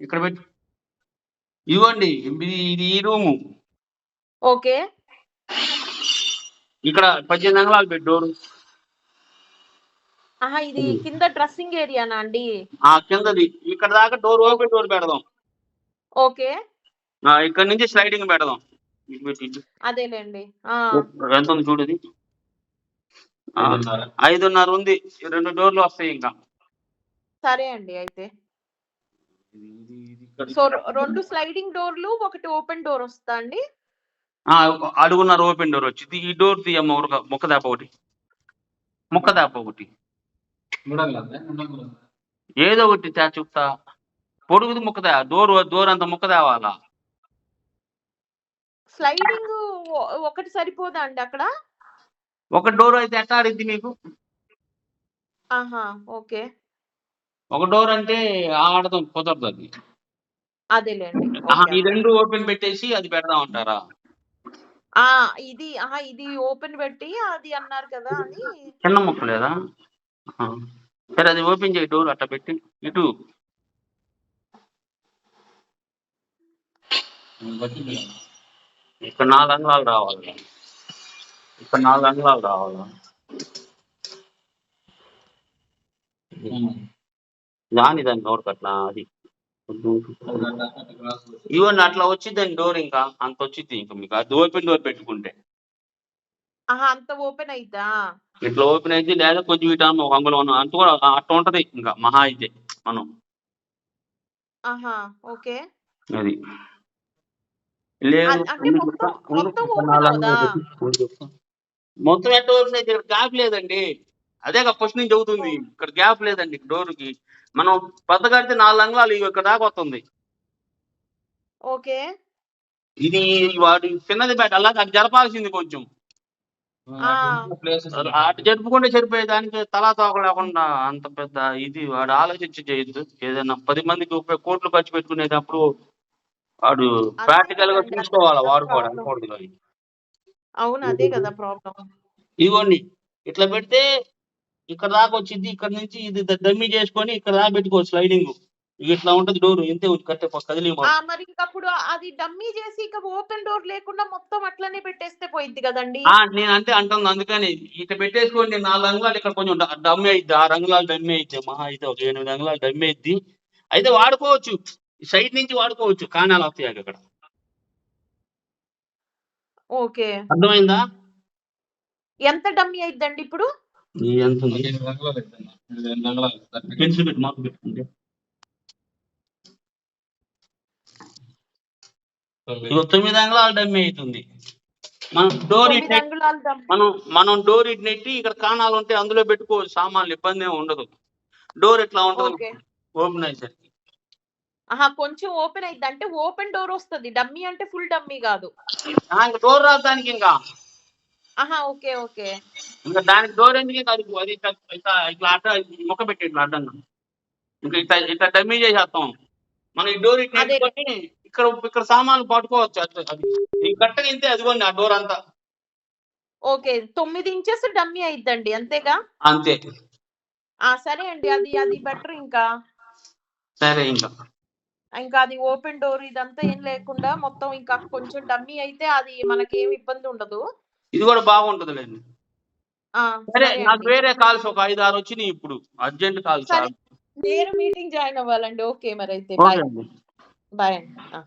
ఇక్కడ పెట్టు. ఇవ్వండి ఇది ఈ రూము. ఓకే. ఇక్కడ పద్దెనిమిది అంగళాలు పెట్టు డోరు. ఆహా ఇది కింద డ్రెస్సింగ్ ఏరియానా అండి? ఆ కిందది. ఇక్కడ దాకా డోర్ ఓపెన్ డోర్ పెడదాం. ఓకే. ఆ, ఇక్కడ నుంచి స్లైడింగ్ పెడదాం. అదేలేండి. ఆ. ఎంత ఉంది చూడు ఇది. ఆ, ఐదున్నర. ఉంది. రెండు డోర్లు వస్తాయి ఇంకా. సరే అండి అయితే. సో రెండు స్లైడింగ్ డోర్లు ఒకటి ఓపెన్ డోర్ వస్తా అండి. అడుగున్నర ఓపెన్ డోర్ వచ్చింది. ఈ డోర్ తీయమ్మ ఒక ముక్క దాప ఒకటి. ముక్క దాప ఒకటి. ఏదో ఒకటి తా చెప్తా. పొడుగుది ముక్క దా డోర్ డోర్ అంత ముక్క తేవాలా స్లైడింగ్ ఒకటి సరిపోదా అండి అక్కడ? ఒక డోర్ అయితే ఎట్లా ఆడిద్ది మీకు ఆహా ఓకే. ఒక డోర్ అంటే ఆడదాం కుదరదు అది. అదేలేండి ఆహా, ఓకే. ఈ రెండు ఓపెన్ పెట్టేసి అది పెడదాం అంటారా? ఆ ఇది ఆహా ఇది ఓపెన్ పెట్టి అది అన్నారు కదా అని. చిన్న ముక్క లేదా? ఆహా. సరే అది ఓపెన్ చేయి డోర్ అట్లా పెట్టి. ఇటు. ఇక్కడ నాలుగు అంగళాలు రావాలి. ఇక్కడ నాలుగు అంగళాలు రావాలి దాని దాని డోర్ అట్లా అది ఇవన్నీ అట్లా వచ్చిందండి డోర్ ఇంకా అంత వచ్చింది ఇంకా మీకు అది ఓపెన్ డోర్ పెట్టుకుంటే ఆహా అంత ఓపెన్ అయిద్దా ఇట్లా ఓపెన్ అయితే లేదా కొంచెం ఇటు అన్న ఒక అంగుళం ఉన్న అంత కూడా అట్లా ఉంటది ఇంకా మహా అయితే మనం ఆహా ఓకే అది లేదు మొత్తం ఓపెన్ అయితే ఇక్కడ గ్యాప్ లేదండి. అదే ఫస్ట్ నుంచి చెబుతుంది. ఇక్కడ గ్యాప్ లేదండి డోర్కి. మనం పెద్ద కడితే నాలుగు అంగుళాలు ఇక్కడ దాకా వస్తుంది. ఓకే. ఇది వాడు చిన్నది బయట అలాగే అది జరపాల్సింది కొంచెం. అటు జరుపుకుంటే సరిపోయే దానికి తలా తోక లేకుండా అంత పెద్ద ఇది వాడు ఆలోచించి చేయొద్దు. ఏదైనా పది మందికి ముప్పై కోట్లు ఖర్చు పెట్టుకునేటప్పుడు వాడు ప్రాక్టికల్గా చూసుకోవాలి వాడు కూడా అవును అదే కదా ప్రాబ్లం ఇదిగోండి ఇట్లా పెడితే ఇక్కడ దాకా వచ్చింది ఇక్కడ నుంచి ఇది డమ్మీ చేసుకొని ఇక్కడ దాకా పెట్టుకోవచ్చు స్లైడింగ్. ఇట్లా ఉంటది డోర్ ఇంతే కట్టే కదిలి ఆ మరి ఇంకప్పుడు అది డమ్మీ చేసి ఇక ఓపెన్ డోర్ లేకుండా మొత్తం అట్లనే పెట్టేస్తే పోయిద్ది కదండి. ఆ, నేను అంటే అంటుంది అందుకని ఇట్లా పెట్టేసుకోండి నాలుగు అంగుళాలు ఇక్కడ కొంచెం డమ్మి అయిద్ది. ఆరు అంగుళాలు డమ్మి అయిద్ది మహా అయితే ఒక ఎనిమిది అంగుళాలు డమ్మి అయిద్ది. అయితే వాడుకోవచ్చు సైడ్ నుంచి వాడుకోవచ్చు కాణాలు వస్తాయి అక్కడ. ఓకే. అర్థమైందా? ఎంత డమ్మీ అయిద్దండి ఇప్పుడు? ఎంత ఉంది? పెన్సిల్ పెట్టి మార్కు పెట్టుకుంటే. ఇగో తొమ్మిది అంగుళాలు డమ్మి అవుతుంది మనం డోర్ మనం మనం డోర్ ఇట్ నెట్టి ఇక్కడ కాణాలు ఉంటే అందులో పెట్టుకోవచ్చు సామాన్లు ఇబ్బంది ఏమి ఉండదు. డోర్ ఇట్లా ఉంటుంది ఓకే. ఓపెన్ అయ్యేసరికి. ఆహా కొంచెం ఓపెన్ అయిద్ది. అంటే ఓపెన్ డోర్ వస్తది. డమ్మీ అంటే ఫుల్ డమ్మీ కాదు. డోర్ రావడానికి ఇంకా. ఆహా ఓకే ఓకే. ఇంకా దానికి డోర్ ఎందుకు ఇంకా అది ఇట్లా అడ్డ మొక్క పెట్టి ఇట్లా అడ్డంగా. ఇంకా ఇట్లా ఇట్లా డమ్మీ చేసేస్తాం. మనం ఈ డోర్ ఇట్లా ఇక్కడ ఇక్కడ సామాన్లు పట్టుకోవచ్చు. అది కట్టగా ఇంతే అదిగోండి ఆ డోర్ అంతా. ఓకే తొమ్మిది ఇంచెస్ డమ్మీ అయిద్దండి అంతేగా? అంతే. ఆ సరే అండి అది అది బెటర్ ఇంకా. సరే ఇంకా. ఇంకా అది ఓపెన్ డోర్ ఇదంతా ఏం లేకుండా మొత్తం ఇంకా కొంచెం డమ్మీ అయితే అది మనకి ఏమి ఇబ్బంది ఉండదు. ఇది కూడా సరే నాకు అండి. వేరే కాల్స్ ఒక ఐదు ఆరు వచ్చినాయి ఇప్పుడు. Urgent calls. నేను మీటింగ్ జాయిన్ అవ్వాలండి. ఓకే మరి అయితే బాయ్ అండి. బాయ్ అండి. ఆ.